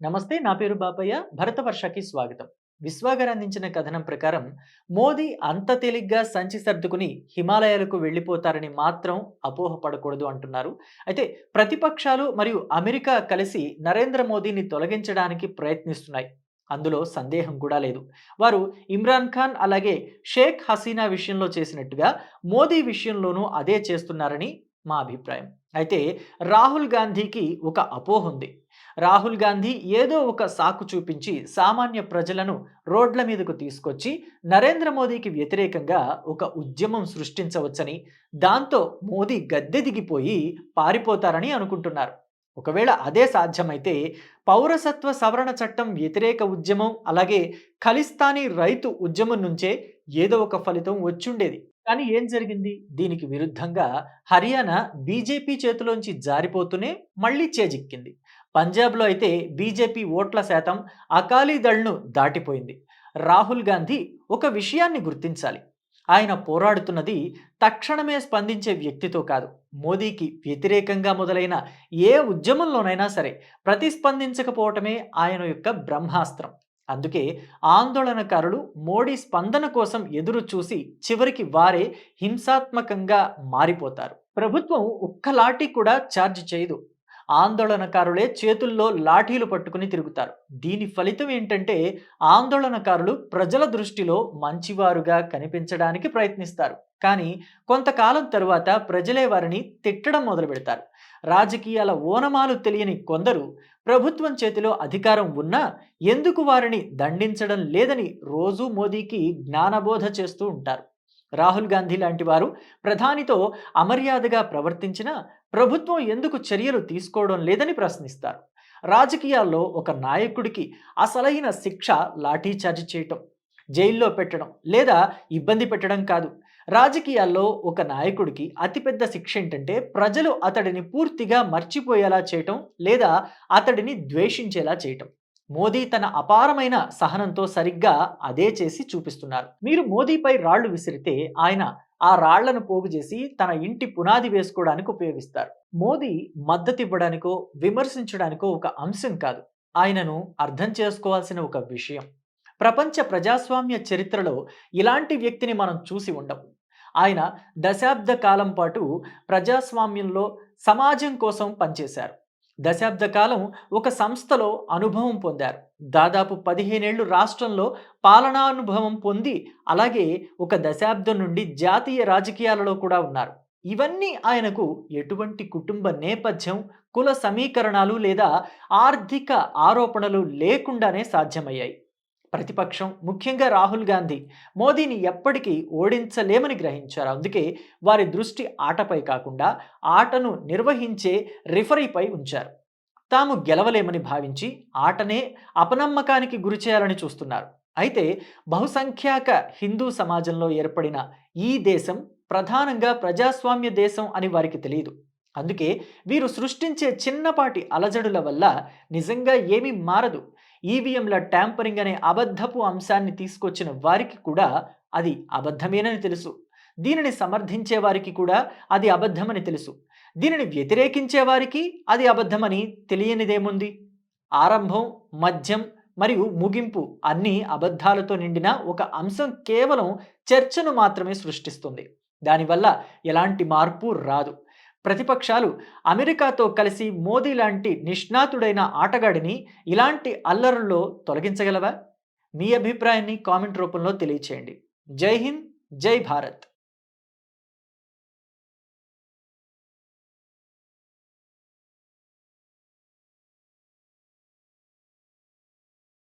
నమస్తే నా పేరు బాపయ్య. భరతవర్షకి స్వాగతం. విశ్వాగర్ అందించిన కథనం ప్రకారం మోదీ అంత తేలిగ్గా సంచి సర్దుకుని హిమాలయాలకు వెళ్ళిపోతారని మాత్రం అపోహపడకూడదు అంటున్నారు. అయితే ప్రతిపక్షాలు మరియు అమెరికా కలిసి నరేంద్ర మోదీని తొలగించడానికి ప్రయత్నిస్తున్నాయి. అందులో సందేహం కూడా లేదు. వారు ఇమ్రాన్ ఖాన్ అలాగే షేక్ హసీనా విషయంలో చేసినట్టుగా మోదీ విషయంలోనూ అదే చేస్తున్నారని మా అభిప్రాయం. అయితే రాహుల్ గాంధీకి ఒక అపోహ ఉంది. రాహుల్ గాంధీ ఏదో ఒక సాకు చూపించి సామాన్య ప్రజలను రోడ్ల మీదకు తీసుకొచ్చి నరేంద్ర మోదీకి వ్యతిరేకంగా ఒక ఉద్యమం సృష్టించవచ్చని దాంతో మోదీ గద్దె దిగిపోయి పారిపోతారని అనుకుంటున్నారు. ఒకవేళ అదే సాధ్యమైతే పౌరసత్వ సవరణ చట్టం వ్యతిరేక ఉద్యమం అలాగే ఖలిస్తానీ రైతు ఉద్యమం నుంచే ఏదో ఒక ఫలితం వచ్చుండేది. కానీ ఏం జరిగింది? దీనికి విరుద్ధంగా హర్యానా బీజేపీ చేతిలోంచి జారిపోతూనే మళ్ళీ చేజిక్కింది. పంజాబ్లో అయితే బీజేపీ ఓట్ల శాతం అకాలీదళ్ను దాటిపోయింది. రాహుల్ గాంధీ ఒక విషయాన్ని గుర్తించాలి. ఆయన పోరాడుతున్నది తక్షణమే స్పందించే వ్యక్తితో కాదు. మోదీకి వ్యతిరేకంగా మొదలైన ఏ ఉద్యమంలోనైనా సరే ప్రతిస్పందించకపోవటమే ఆయన యొక్క బ్రహ్మాస్త్రం. అందుకే ఆందోళనకారులు మోడీ స్పందన కోసం ఎదురు చూసి చివరికి వారే హింసాత్మకంగా మారిపోతారు. ప్రభుత్వం ఒక్కలాటి కూడా ఛార్జ్ చేయదు. ఆందోళనకారులే చేతుల్లో లాఠీలు పట్టుకుని తిరుగుతారు. దీని ఫలితం ఏంటంటే ఆందోళనకారులు ప్రజల దృష్టిలో మంచివారుగా కనిపించడానికి ప్రయత్నిస్తారు. కానీ కొంతకాలం తరువాత ప్రజలే వారిని తిట్టడం మొదలు పెడతారు. రాజకీయాల ఓనమాలు తెలియని కొందరు ప్రభుత్వం చేతిలో అధికారం ఉన్నా ఎందుకు వారిని దండించడం లేదని రోజూ మోదీకి జ్ఞానబోధ చేస్తూ ఉంటారు. రాహుల్ గాంధీ లాంటి వారు ప్రధానితో అమర్యాదగా ప్రవర్తించినా ప్రభుత్వం ఎందుకు చర్యలు తీసుకోవడం లేదని ప్రశ్నిస్తారు. రాజకీయాల్లో ఒక నాయకుడికి అసలైన శిక్ష లాఠీచార్జ్ చేయటం జైల్లో పెట్టడం లేదా ఇబ్బంది పెట్టడం కాదు. రాజకీయాల్లో ఒక నాయకుడికి అతిపెద్ద శిక్ష ఏంటంటే ప్రజలు అతడిని పూర్తిగా మర్చిపోయేలా చేయటం లేదా అతడిని ద్వేషించేలా చేయటం. మోదీ తన అపారమైన సహనంతో సరిగ్గా అదే చేసి చూపిస్తున్నారు. మీరు మోదీపై రాళ్ళు విసిరితే ఆయన ఆ రాళ్ళను పోగు చేసి తన ఇంటి పునాది వేసుకోవడానికి ఉపయోగిస్తారు. మోదీ మద్దతు ఇవ్వడానికో విమర్శించడానికో ఒక అంశం కాదు. ఆయనను అర్థం చేసుకోవాల్సిన ఒక విషయం. ప్రపంచ ప్రజాస్వామ్య చరిత్రలో ఇలాంటి వ్యక్తిని మనం చూసి ఉండము ఆయన దశాబ్ద కాలం పాటు ప్రజాస్వామ్యంలో సమాజం కోసం పనిచేశారు. దశాబ్ద కాలం ఒక సంస్థలో అనుభవం పొందారు. దాదాపు పదిహేనేళ్ళు రాష్ట్రంలో పాలనానుభవం పొంది అలాగే ఒక దశాబ్దం నుండి జాతీయ రాజకీయాలలో కూడా ఉన్నారు. ఇవన్నీ ఆయనకు ఎటువంటి కుటుంబ నేపథ్యం కుల సమీకరణాలు లేదా ఆర్థిక ఆరోపణలు లేకుండానే సాధ్యమయ్యాయి. ప్రతిపక్షం ముఖ్యంగా రాహుల్ గాంధీ. మోదీని ఎప్పటికీ ఓడించలేమని గ్రహించారు. అందుకే వారి దృష్టి ఆటపై కాకుండా ఆటను నిర్వహించే రిఫరీపై ఉంచారు. తాము గెలవలేమని భావించి ఆటనే అపనమ్మకానికి గురి చేయాలని చూస్తున్నారు. అయితే బహుసంఖ్యాక హిందూ సమాజంలో ఏర్పడిన ఈ దేశం ప్రధానంగా ప్రజాస్వామ్య దేశం అని వారికి తెలియదు అందుకే వీరు సృష్టించే చిన్నపాటి అలజడుల వల్ల నిజంగా ఏమీ మారదు. ఈవీఎంల ట్యాంపరింగ్ అనే అబద్ధపు అంశాన్ని తీసుకొచ్చిన వారికి కూడా అది అబద్ధమేనని తెలుసు. దీనిని సమర్థించే వారికి కూడా అది అబద్ధమని తెలుసు. దీనిని వ్యతిరేకించే వారికి అది అబద్ధమని తెలియనిదేముంది? ఆరంభం మధ్యం మరియు ముగింపు అన్ని అబద్ధాలతో నిండిన ఒక అంశం కేవలం చర్చను మాత్రమే సృష్టిస్తుంది. దానివల్ల ఎలాంటి మార్పు రాదు. ప్రతిపక్షాలు అమెరికాతో కలిసి మోదీ లాంటి నిష్ణాతుడైన ఆటగాడిని ఇలాంటి అల్లరుల్లో తొలగించగలవా? మీ అభిప్రాయాన్ని కామెంట్ రూపంలో తెలియచేయండి. జై హింద్ జై భారత్.